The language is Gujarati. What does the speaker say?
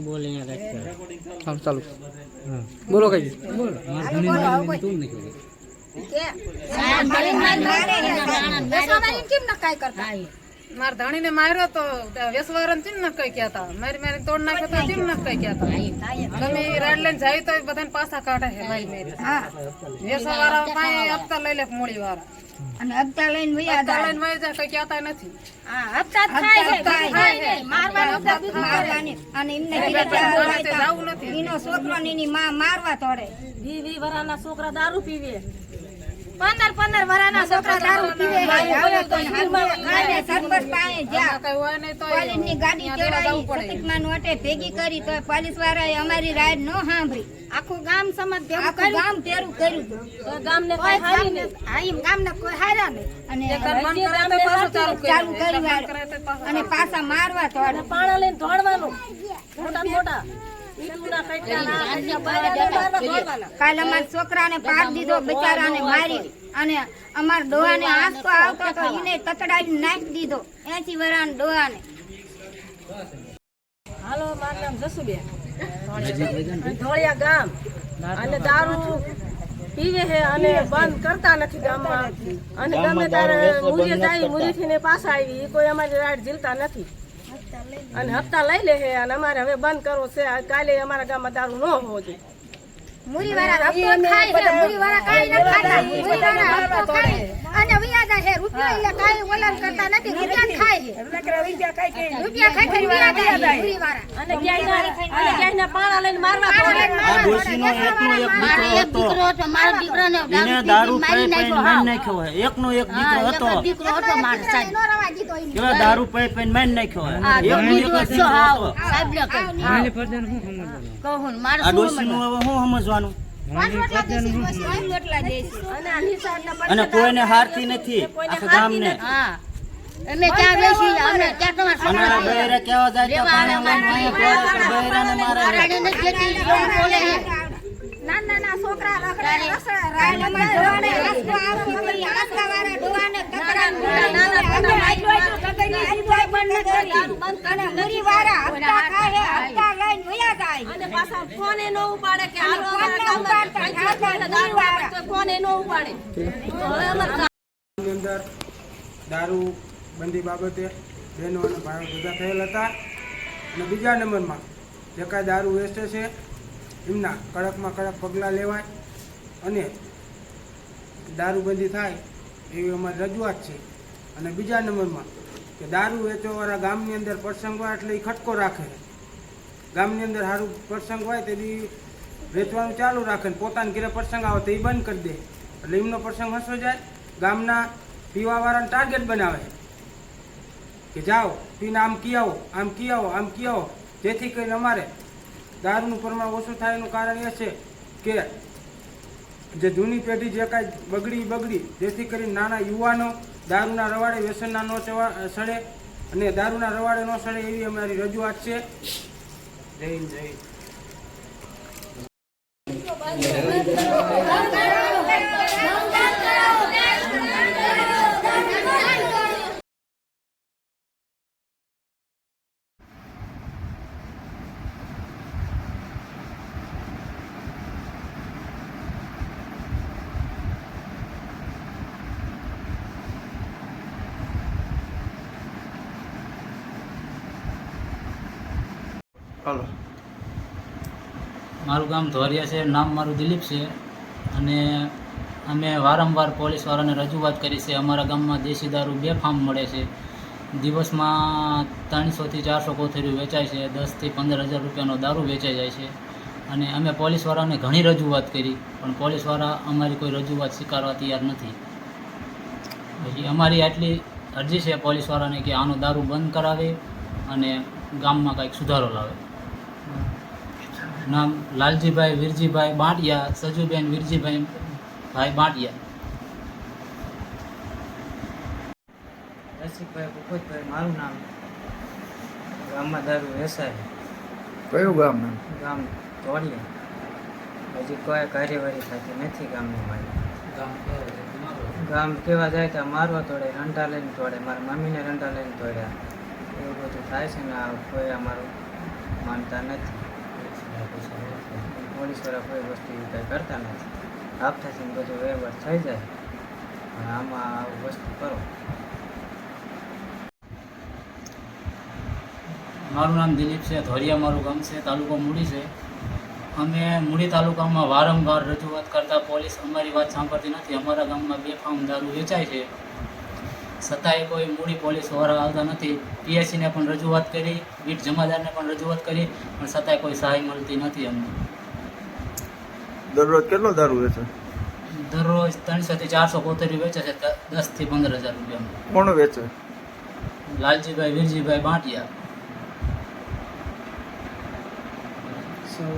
બોલે અહીંયા કેમ ચાલુ બોલો કઈ મારા ધણીને માર્યો તો વેસવારન ચીમ ન કઈ કહેતા. મારી મારી તોડ નાખ્યો તો ચીમ ન કઈ કહેતા. તમે રાડ લઈને જાય તો બધાને પાછા કાઢે છે મારી મારી. વેસવારા પાસે હપ્તા લઈ લે મૂળી વાળા અને હપ્તા લઈને વયા હપ્તા લઈને વહી જાય કઈ કહેતા નથી. હપ્તા થાય છે મારવાનો મારવાની અને એમને કીધું કે બોલે જવું નથી. એનો છોકરો ને એની માં મારવા તોડે. વી વી વરાના છોકરા દારૂ પીવે. પંદર પંદર વરાના છોકરા દારૂ પીવે હવે તો કાલે સરપંચ પાસે જા કઈ હોય ને તો પોલીસની ગાડી ચડાવી પ્રતિકમાન નોટે ભેગી કરી તો પોલીસ વાળાએ અમારી રાય નો સાંભળી. આખું ગામ સમજ આખું ગામ તેરું કર્યું. તો ગામને કોઈ હારી ને આઈ એમ ગામને કોઈ હાર્યા ને અને ચાલુ ચાલુ કરે કરી બંધ કરે તો પાછું અને પાછા મારવા તો પાણા લઈને ધોડવાનું મોટા મોટા. ઈટુના કટ્યાના કટ્યા બાયરા મારવા દોડવાના કાલે અમારા છોકરાને પાડ દીધો બિચારાને મારી અને અમારા ડોહાને આંસકો આવતો તો એને તતડાવી નાખી દીધો. એસી વરાન ડોહાને હાલો મારું નામ જસુબેન. ધોળિયા ગામ. અને દારૂ પીવે છે અને બંધ કરતા નથી ગામમાં. અને ગમે ત્યારે મુરી જાય મુરીથી ને પાછા આવી એ કોઈ અમારી રાડ ઝીલતા નથી. અને હપ્તા લઈ લે છે અને અમારે હવે બંધ કરવો છે. કાલે અમારા ગામમાં દારૂ ન હોવો જોઈએ. મુરી વાળા હપ્તો ખાય છે વાળા કાઈ ન ખાતા. મુરી વાળા હપ્તો ખાય. અને વિયાદા છે. રૂપિયા એટલે કાઈ ઓલન કરતા નથી. રૂપિયા ખાય છે. રૂપિયા ખાય છે વિયાદા મુરી વાળા અને ક્યાંય અને ક્યાંય પાણા લઈને મારવા પડે. આ ડોશીનો એકનો એક દીકરો હતો. મારો દીકરાને દારૂ પી પીને મારી નાખ્યો. હોય. એકનો એક દીકરો હતો. દીકરો હતો મારો સાહેબ. નો રવા દીધો એને એવા દારૂ પી પીને મારી નાખ્યો હોય. એકનો એક દીકરો હતો. સાહેબ ને કહ્યું મારી શું સમજવાનું કહું મારે આ ડોશીનું હવે શું સમજવાનું? અને આ નિશાળના અને કોઈને હારતી નથી. આખા ગામને. અમે બેસી અમે તમારા બૈરા કેવા જાય પાણી લઈને. નાના છોકરા રખડે જવાને આંસકો આવતો નાના નાના ન કરી અને મુરીવાળા હપ્તા ખાય હપ્તા લઈને વયા જાય અને પાછા ફોને નો ઉપાડે કે હાલો ફોન અમારા ન ગામમાં ઉપાડતા, પૈસા છે એટલે દારૂ ઉપાડે. અંદર બંધી બાબતે બહેનો અને ભાઈઓ ભેગા થયેલ હતા. અને બીજા નંબરમાં જે કાંઈ દારૂ વેચે છે એમના કડકમાં કડક પગલાં લેવાય અને દારૂબંધી થાય એવી અમારી રજૂઆત છે. અને બીજા નંબરમાં કે દારૂ વેચવાવાળા ગામની અંદર પ્રસંગ એટલે એ ખટકો રાખે ગામની અંદર સારું પ્રસંગ હોય તે બી વેચવાનું ચાલુ રાખે ને પોતાના ઘરે પ્રસંગ આવે તો એ બંધ કરી દે. એટલે એમનો પ્રસંગ હસો જાય, ગામના પીવાવાળાને ટાર્ગેટ બનાવે. કે જાઓ, પીને આમ કી આવો, આમ કી આવો, આમ કી આવો. જેથી કરીને અમારે દારૂનું પ્રમાણ ઓછું થાય એનું કારણ એ છે કે જે જૂની પેઢી જે કાંઈ બગડી બગડી, જેથી કરીને નાના યુવાનો દારૂના રવાડે વ્યસનના ન ચવા સડે અને દારૂના રવાડે ન સડે એવી અમારી રજૂઆત છે. જય જય હાલો. મારું ગામ ધોરિયા છે, નામ મારું દિલીપ છે અને અમે વારંવાર પોલીસવાળાને રજૂઆત કરી છે. અમારા ગામમાં દેશી દારૂ બે ફાર્મ મળે છે. દિવસમાં ત્રણસોથી ચારસો કોથળીઓ વેચાય છે દસથી પંદર હજાર રૂપિયાનો દારૂ વેચાઈ જાય છે. અને અમે પોલીસવાળાને ઘણી રજૂઆત કરી, પણ પોલીસવાળા અમારી કોઈ રજૂઆત સ્વીકારવા તૈયાર નથી. પછી અમારી આટલી અરજી છે પોલીસવાળાને કે આનો દારૂ બંધ કરાવે અને ગામમાં કંઈક સુધારો લાવે. નામ લાલજીભાઈ વીરજીભાઈ બાંટિયા સજુબેન વીરજીભાઈ ભાઈ બાંટિયા. રસિકભાઈ ભૂપતભાઈ મારું નામ ગામમાં દારૂ વેસાય કયું ગામ નામ? ગામ તોડિયા હજી કોઈ કાર્યવાહી થતી નથી ગામની મારી. ગામ કેવું તમારું? ગામ કેવા જાય ત્યાં મારવા તોડે રંટા લઈને તોડે મારા મમ્મીને રંટા લઈને તોડ્યા. એવું બધું થાય છે ને આ કોઈ અમારું માનતા નથી. પોલીસવાળા કોઈ વસ્તુ કંઈ કરતા નથી. આપતાથી બધું વ્યવહાર થઈ જાય. પણ આમાં આવું વસ્તુ કરો. મારું નામ દિલીપ છે, ધોરિયા મારું ગામ છે, તાલુકો મૂડી છે. અમે મૂડી તાલુકામાં વારંવાર રજૂઆત કરતા પોલીસ અમારી વાત સાંભળતી નથી. અમારા ગામમાં બેફામ દારૂ વેચાય છે. છતાંય કોઈ મૂડી પોલીસવાળા આવતા નથી. પીએસસીને પણ રજૂઆત કરી બીટ જમાદારને પણ રજૂઆત કરી પણ છતાંય કોઈ સહાય મળતી નથી અમને. દરરોજ કેટલો દારૂ વેચે? દરરોજ ત્રણસોથી ચારસો કોતરી વેચે છે દસથી પંદર હજાર રૂપિયા કોણ વેચે? લાલજીભાઈ વીરજીભાઈ બાંટિયા. સૌ